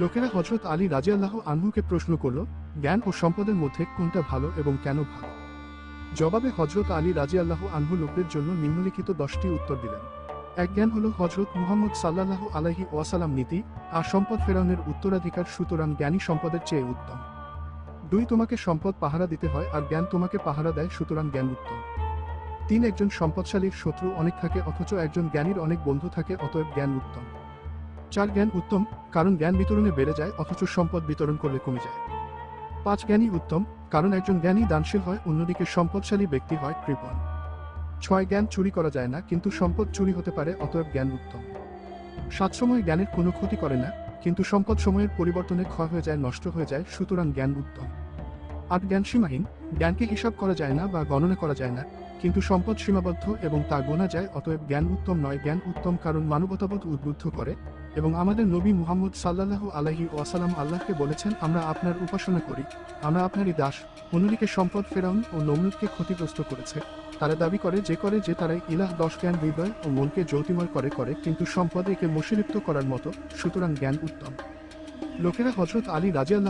লোকেরা হজরত আলী রাজিয়াল্লাহ আনহুকে প্রশ্ন করল, জ্ঞান ও সম্পদের মধ্যে কোনটা ভালো এবং কেন ভালো? জবাবে হজরত আলী রাজিয়াল্লাহ আনহু লোকদের জন্য নিম্নলিখিত দশটি উত্তর দিলেন। এক জ্ঞান হল হজরত মুহাম্মদ সাল্লাল্লাহু আলাইহি ওয়াসালাম নীতি আর সম্পদ ফেরানোর উত্তরাধিকার সুতরাং জ্ঞানী সম্পদের চেয়ে উত্তম। দুই, তোমাকে সম্পদ পাহারা দিতে হয় আর জ্ঞান তোমাকে পাহারা দেয় সুতরাং জ্ঞান উত্তম। তিন, একজন সম্পদশালীর শত্রু অনেক থাকে অথচ একজন জ্ঞানীর অনেক বন্ধু থাকে অতএব জ্ঞান উত্তম। চার জ্ঞান উত্তম, কারণ জ্ঞান বিতরণে বেড়ে যায়, অথচ সম্পদ বিতরণ করলে কমে যায়। পাঁচ জ্ঞানী উত্তম, কারণ একজন জ্ঞানী দানশীল হয়, অন্যদিকে সম্পদশালী ব্যক্তি হয় কৃপণ। ছয় জ্ঞান চুরি করা যায় না, কিন্তু সম্পদ চুরি হতে পারে, অতএব জ্ঞান উত্তম। সাত সময় জ্ঞানের কোনো ক্ষতি করে না, কিন্তু সম্পদ সময়ের পরিবর্তনে ক্ষয় হয়ে যায়, নষ্ট হয়ে যায়, সুতরাং জ্ঞান উত্তম। আট জ্ঞান সীমাহীন, জ্ঞানকে হিসাব করা যায় না বা গণনা করা যায় না, কিন্তু সম্পদ সীমাবদ্ধ এবং তা গোনা যায়, অতএব জ্ঞান উত্তম নয়। জ্ঞান উত্তম কারণ মানবতাবোধ উদ্বুদ্ধ করে এবং আমাদের নবী মুহাম্মদ সাল্লাহ আলহি ওয়াসালাম আল্লাহকে বলেছেন, আমরা আপনার উপাসনা করি। আমরা আপনারই দাস। অন্যদিকে সম্পদ ফেরাউন ও নমরুদকে ক্ষতিগ্রস্ত করেছে। তারা দাবি করে, যে করে যে তারা ইলাহ, দশ জ্ঞান, হৃদয় ও মনকে জ্যোতিময় করে করে। কিন্তু সম্পদে একে মশিলিপ্ত করার মতো, সুতরাং জ্ঞান উত্তম। লোকেরা হজরত আলী রাজিয়াল্লাহ